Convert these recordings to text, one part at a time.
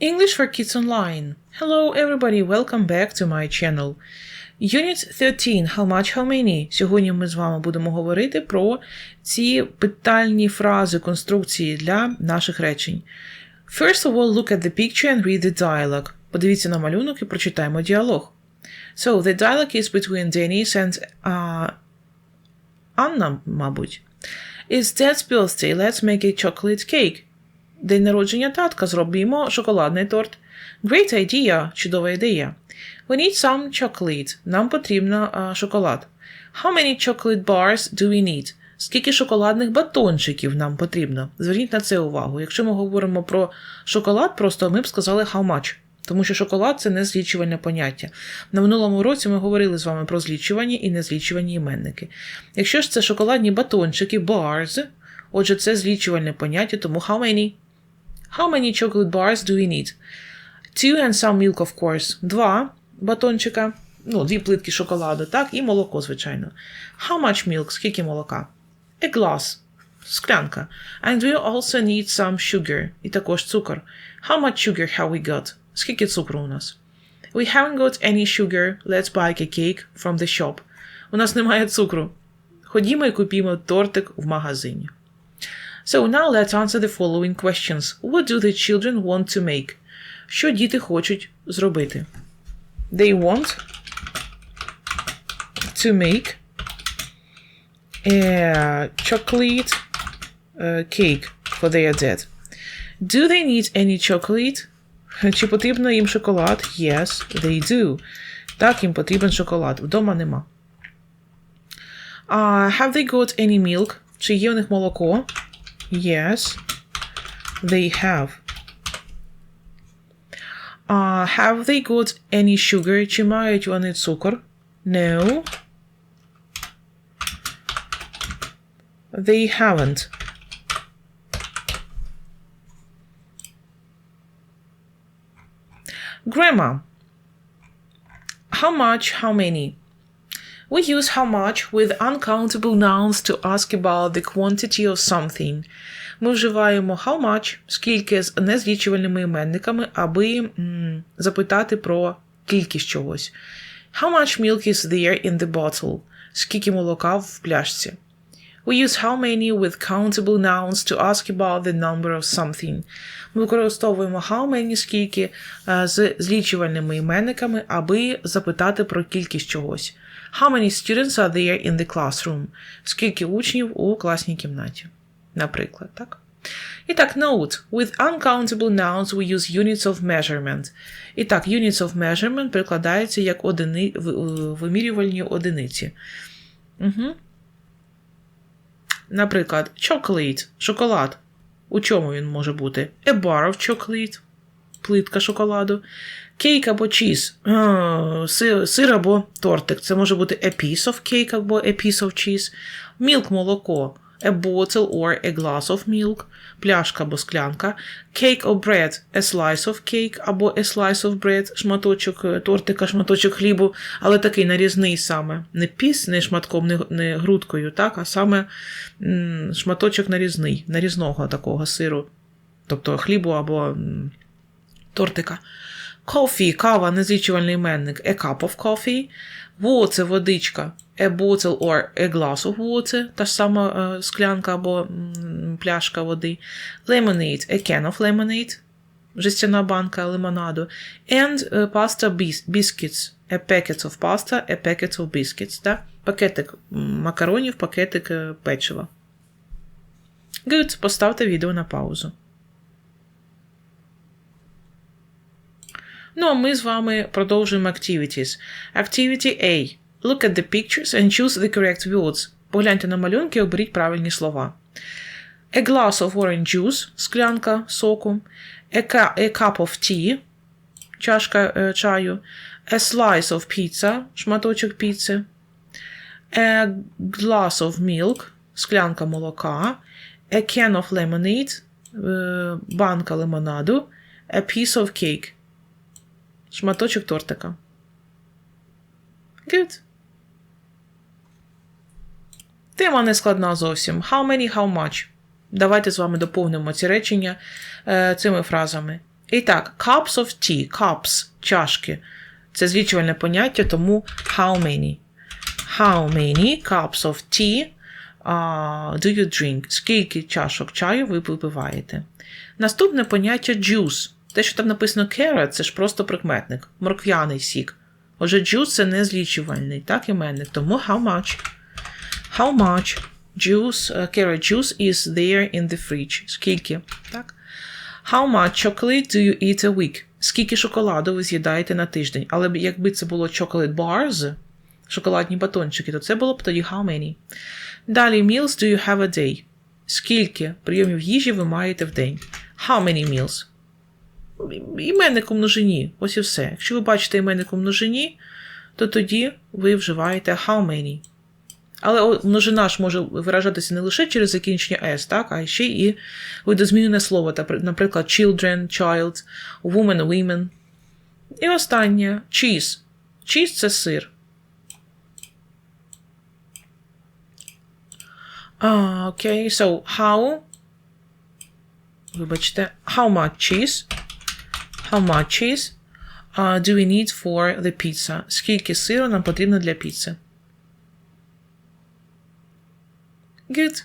English for Kids Online. Hello, everybody, welcome back to my channel. Unit 13. How much, how many? Сьогодні ми з вами будемо говорити про ці питальні фрази, конструкції для наших речень. First of all, look at the picture and read the dialogue. Подивіться на малюнок і прочитаємо діалог. So, the dialogue is between Dennis and uh, Anna, мабуть. It's Dad's birthday, let's make a chocolate cake. День народження татка, зробімо шоколадний торт. Great idea, чудова ідея. We need some chocolate. Нам потрібно а, шоколад. How many chocolate bars do we need? Скільки шоколадних батончиків нам потрібно? Зверніть на це увагу. Якщо ми говоримо про шоколад, просто ми б сказали how much. Тому що шоколад це не злічувальне поняття. На минулому році ми говорили з вами про злічувані і незлічувані іменники. Якщо ж це шоколадні батончики, bars, отже, це злічувальне поняття, тому how many? How many chocolate bars do we need? Two and some milk, of course. Два батончика, ну, дві плитки шоколаду, так, і молоко, звичайно. How much milk? Скільки молока? A glass. Склянка. And we also need some sugar. І також цукор. How much sugar have we got? Скільки цукру у нас? We haven't got any sugar. Let's buy a cake from the shop. У нас немає цукру. Ходімо і купімо тортик в магазині. So now let's answer the following questions. What do the children want to make? Що діти хочуть зробити? They want to make a chocolate uh, cake for their dad. Do they need any chocolate? Чи потрібно їм шоколад? Yes, they do. Так, їм потрібен шоколад. Вдома нема. Uh, have they got any milk? Чи є у них молоко? Yes, they have. Uh, have they got any sugar? Чи мають вони цукор? No. They haven't. Grammar. How much, how many? We use how much with uncountable nouns to ask about the quantity of something. Ми вживаємо how much, скільки з незлічувальними іменниками, аби м, запитати про кількість чогось. How much milk is there in the bottle? Скільки молока в пляшці? We use how many with countable nouns to ask about the number of something. Ми використовуємо how many скільки е, з злічувальними іменниками, аби запитати про кількість чогось. How many students are there in the classroom? Скільки учнів у класній кімнаті? Наприклад, так? І так, note. With uncountable nouns we use units of measurement. І так, units of measurement перекладається як одини... вимірювальні одиниці. Угу. Наприклад, chocolate – шоколад. У чому він може бути? A bar of chocolate – плитка шоколаду. Cake або cheese – сир, або тортик. Це може бути a piece of cake або a piece of cheese. Milk – молоко. A bottle or a glass of milk. Пляшка або склянка. Cake or bread – a slice of cake або a slice of bread. Шматочок е, тортика, шматочок хлібу, але такий нарізний саме. Не піс, не шматком, не, не грудкою, так, а саме м, шматочок нарізний, нарізного такого сиру. Тобто хлібу або тортика. Coffee – кава, незлічувальний іменник. A cup of coffee. Water – водичка. A bottle or a glass of water. Та ж сама е, склянка або пляшка води. Lemonade – a can of lemonade. Жестяна банка лимонаду. And е, pasta bis- biscuits. A packet of pasta, a packet of biscuits. Да? Пакетик макаронів, пакетик е, печива. Good. Поставте відео на паузу. Ну, а ми з вами продовжуємо activities. Activity A. Look at the pictures and choose the correct words. Погляньте на малюнки і оберіть правильні слова. A glass of orange juice – склянка соку. A, cup of tea – чашка е, чаю. A slice of pizza – шматочок піци. A glass of milk – склянка молока. A can of lemonade е, – банка лимонаду. A piece of cake – шматочок тортика. Good. Тема не складна зовсім. How many, how much. Давайте з вами доповнимо ці речення е, цими фразами. І так, cups of tea, cups, чашки. Це злічувальне поняття, тому how many. How many cups of tea uh, do you drink? Скільки чашок чаю ви випиваєте? Наступне поняття juice. Те, що там написано carrot, це ж просто прикметник, морквяний сік. Отже, juice це не злічувальний, так, іменник. Тому how much? How much juice, uh, carrot juice is there in the fridge? Скільки? Так? How much chocolate do you eat a week? Скільки шоколаду ви з'їдаєте на тиждень? Але якби це було chocolate bars, шоколадні батончики, то це було б тоді how many. Далі meals do you have a day? Скільки прийомів їжі ви маєте в день? How many meals? Іменник у множині. Ось і все. Якщо ви бачите іменник у множині, то тоді ви вживаєте how many. Але множина ж може виражатися не лише через закінчення s, так, а ще і видозмінене слово, наприклад, children, child, woman, women. І останнє cheese. Cheese – це сир. Окей, so how Вибачте, how much cheese? How much cheese uh, do we need for the pizza? Скільки сиру нам потрібно для піци? Good.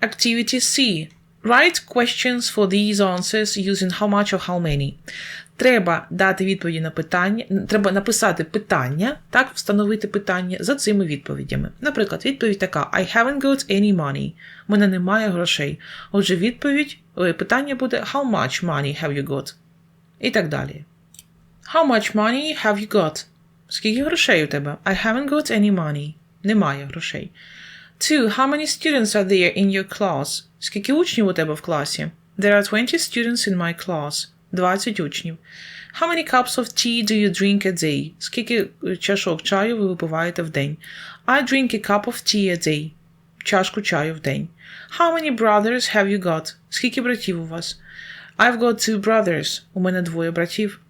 Activity C. Write questions for these answers using how much or how many. Треба дати відповіді на питання, треба написати питання, так, встановити питання за цими відповідями. Наприклад, відповідь така: I haven't got any money. У мене немає грошей. Отже, відповідь, питання буде How much money have you got? І так далі. How much money have you got? Скільки грошей у тебе? I haven't got any money. Немає грошей. Two. How many students are there in your class? Скільки учнів у тебе в класі? There are 20 students in my class. 20 учнів. How many cups of tea do you drink a day? Скільки чашок чаю ви випиваєте в день? I drink a cup of tea a day. Чашку чаю в день. How many brothers have you got? Скільки братів у вас? I've got two brothers. У мене двоє братів.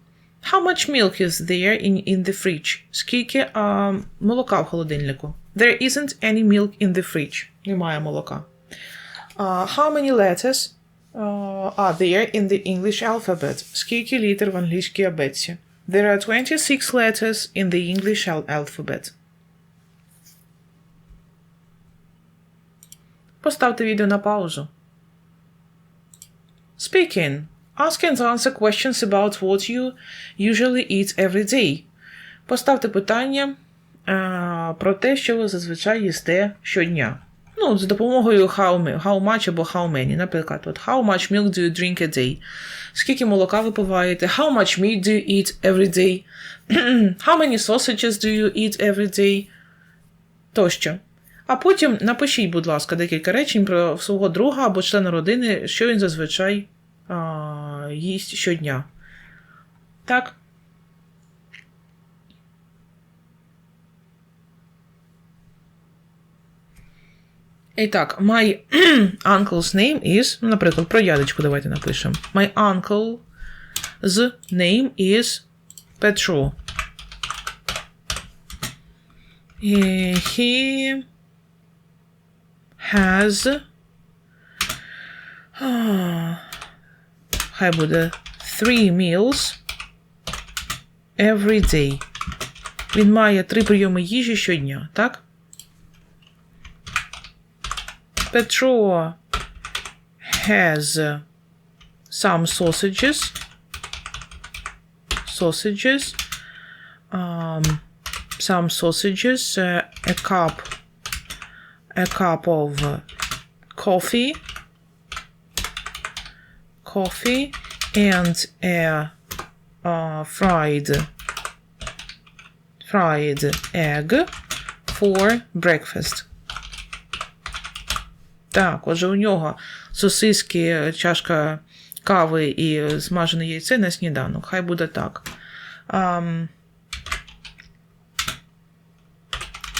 How much milk is there in, in the fridge? Скільки а, молока в холодильнику? There isn't any milk in the fridge. Немає молока. Uh, how many letters uh, are there in the English alphabet? Скільки літер в англійській абетці? There are 26 letters in the English al- alphabet. Поставте відео на паузу. Speaking. Ask and answer questions about what you usually eat every day. Поставте питання а, про те, що ви зазвичай їсте щодня. Ну, за допомогою how, how much або how many. Наприклад, от how much milk do you drink a day? Скільки молока ви пиваєте? How much meat do you eat every day? how many sausages do you eat every day? Тощо. А потім напишіть, будь ласка, декілька речень про свого друга або члена родини, що він зазвичай а, їсть щодня. Так. І так, my uncle's name is, ну, наприклад, про дядечку давайте напишемо. My uncle's name is Petro. He has хай буде three meals every day. Він має три прийоми їжі щодня, так? Petro has some sausages. Sausages. Um, some sausages, uh, a cup, a cup of uh, coffee, coffee, and a uh, fried, fried egg for breakfast. Так, отже, у нього сосиски, чашка кави і смажене яйце на сніданок. Хай буде так. Um,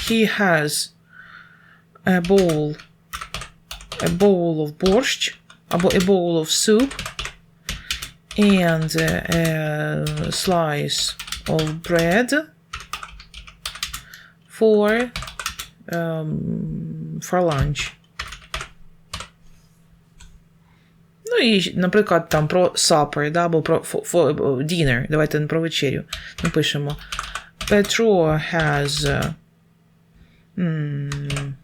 he has a bowl, a bowl of borscht, або a bowl of soup, and a, slice of bread for um, for lunch. і, наприклад, там про supper, да, або про for, for, dinner. Давайте не про вечерю. Напишемо. Петро has uh, м,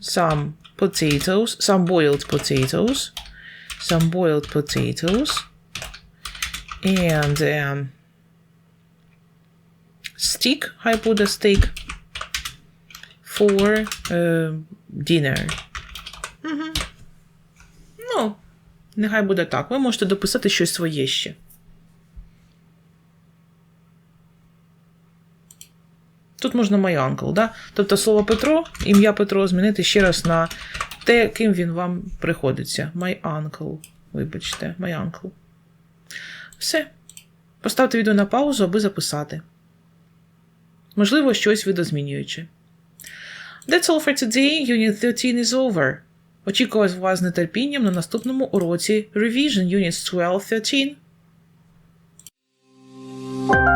some potatoes, some boiled potatoes, some boiled potatoes, and um, stick, хай буде steak, for uh, dinner. Угу. Ну, Нехай буде так. Ви можете дописати щось своє ще. Тут можна my uncle, да? Тобто слово Петро, ім'я Петро змінити ще раз на те, ким він вам приходиться. My uncle. Вибачте, my uncle. Все. Поставте відео на паузу, аби записати. Можливо, щось видозмінюючи. That's all for today. Unit 13 is over. Очікувати вас з нетерпінням на наступному уроці Revision Units 12-13.